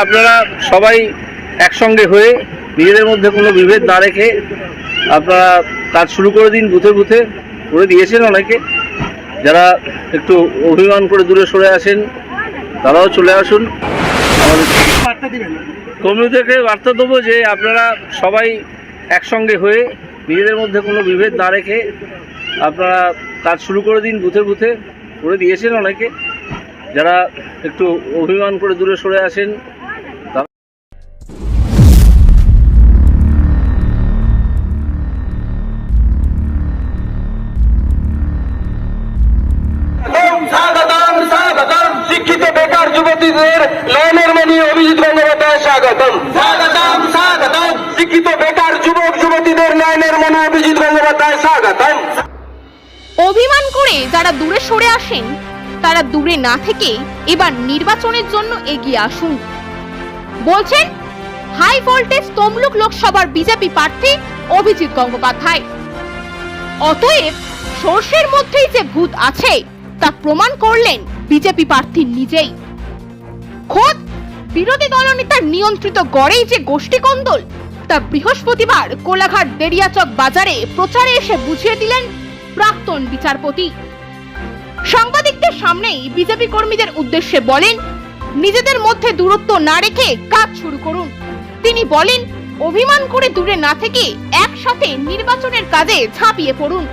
আপনারা সবাই একসঙ্গে হয়ে নিজেদের মধ্যে কোনো বিভেদ না রেখে আপনারা কাজ শুরু করে দিন বুথে বুথে। করে দিয়েছেন অনেকে। যারা একটু অভিমান করে দূরে সরে আসেন, তারাও চলে আসুন। কমিউনিটিকে বার্তা দেবো যে আপনারা সবাই একসঙ্গে হয়ে নিজেদের মধ্যে কোনো বিভেদ না রেখে আপনারা কাজ শুরু করে দিন বুথে বুথে। করে দিয়েছেন অনেকে। যারা একটু অভিমান করে দূরে সরে আসেন শিক্ষিত বেকার যুবতীদের লাইনের মানি অভিজিৎ গঙ্গোপাধ্যায় স্বাগতম। স্বাগতম স্বাগতম শিক্ষিত বেকার যুবক যুবতীদের লাইনের মানি অভিজিৎ গঙ্গোপাধ্যায় স্বাগতম। অভিমান করে যারা দূরে সরে আসেন তারা দূরে না থেকে এবার নির্বাচনের জন্য এগিয়ে আসুন। বলছেন, হাই ভোল্টেজ তমলুক লোকসভার বিজেপি প্রার্থী অভিজিৎ গঙ্গোপাধ্যায়। অতএব সর্ষের মধ্যেই যে ভূত আছে, তা প্রমাণ করলেন বিজেপি প্রার্থী নিজেই। খোদ বিরোধী দলনেতার নিয়ন্ত্রিত গড়েই যে গোষ্ঠী কন্দল, তা বৃহস্পতিবার কোলাঘাট দেরিয়াচক বাজারে প্রচারে এসে বুঝিয়ে দিলেন প্রাক্তন বিচারপতি। সাংবাদিকদের সামনেই বিজেপি কর্মীদের উদ্দেশ্যে বলেন নিজেদের মধ্যে দূরত্ব না রেখে কাজ শুরু করুন। তিনি বলেন অভিমান করে দূরে না থেকে একসাথে নির্বাচনের কাজে ঝাঁপিয়ে পড়ুন।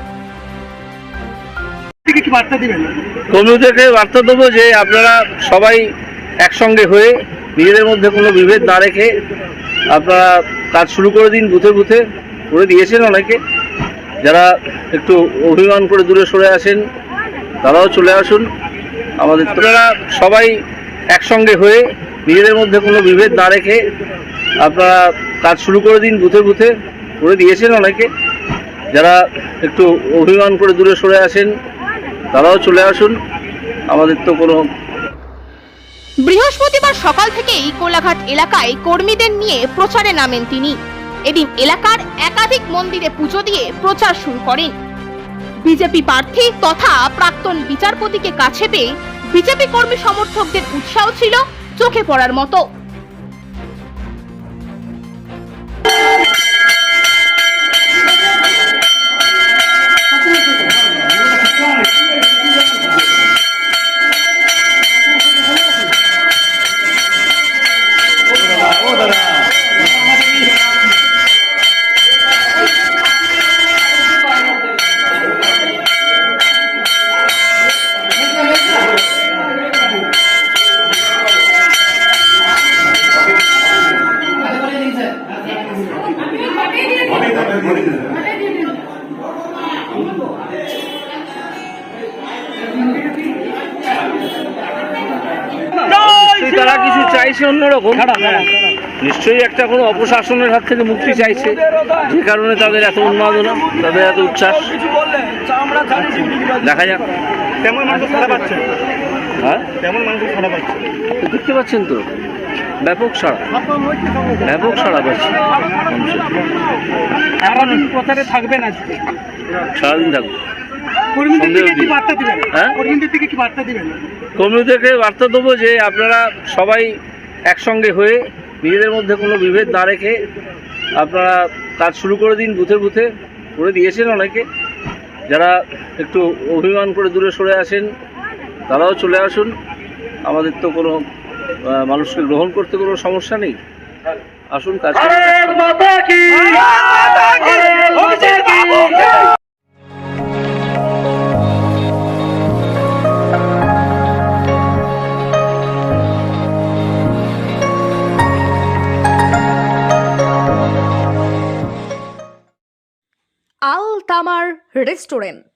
থেকে বার্তা দিবেন? কমিউনিটিকে বার্তা দেবো যে আপনারা সবাই একসঙ্গে হয়ে নিজেদের মধ্যে কোনো বিভেদ না রেখে আপনারা কাজ শুরু করে দিন বুথে বুথে। করে দিয়েছেন অনেকে। যারা একটু অভিমান করে দূরে সরে আসেন তারাও চলে আসুন। আমাদের আপনারা সবাই একসঙ্গে হয়ে নিজেদের মধ্যে কোনো বিভেদ না রেখে আপনারা কাজ শুরু করে দিন, বুথে বুথে। করে দিয়েছেন অনেকে। যারা একটু অভিমান করে দূরে সরে আসেন, তারাও চলে আসুন। আমাদের তো কোনো বৃহস্পতিবার সকাল থেকেই কোলাঘাট এলাকায় কর্মীদের নিয়ে প্রচারে নামেন তিনি। এদিন এলাকার একাধিক মন্দিরে পুজো দিয়ে প্রচার শুরু করেন। বিজেপি প্রার্থী তথা প্রাক্তন বিচারপতিকে কাছে পেয়ে বিজেপি কর্মী সমর্থকদের উৎসাহ ছিল চোখে পড়ার মতো। তারা কিছু চাইছে অন্যরকম। নিশ্চয়ই একটা কোনো অপশাসনের হাত থেকে মুক্তি চাইছে। যে কারণে তাদের এত উন্মাদনা তাদের এত উচ্ছ্বাস। দেখা যাক। তেমন মানুষ হ্যাঁ? দেখতে পাচ্ছেন তো? ব্যাপক সাড়া। ব্যাপক সাড়া পাচ্ছে। সারাদিন প্রচারে থাকবেন আজকে। সারাদিন থাকব। হ্যাঁ? কর্মীদেরকে বার্তা দেবো যে আপনারা সবাই একসঙ্গে হয়ে নিজেদের মধ্যে কোনো বিভেদ না রেখে আপনারা কাজ শুরু করে দিন বুথে বুথে। করে দিয়েছেন অনেকে। যারা একটু অভিমান করে দূরে সরে আসেন তারাও চলে আসুন। আমাদের তো কোনো মানুষকে গ্রহণ করতে কোনো সমস্যা নেই? আসুন কাজ আল তামার রেস্টুরেন্ট।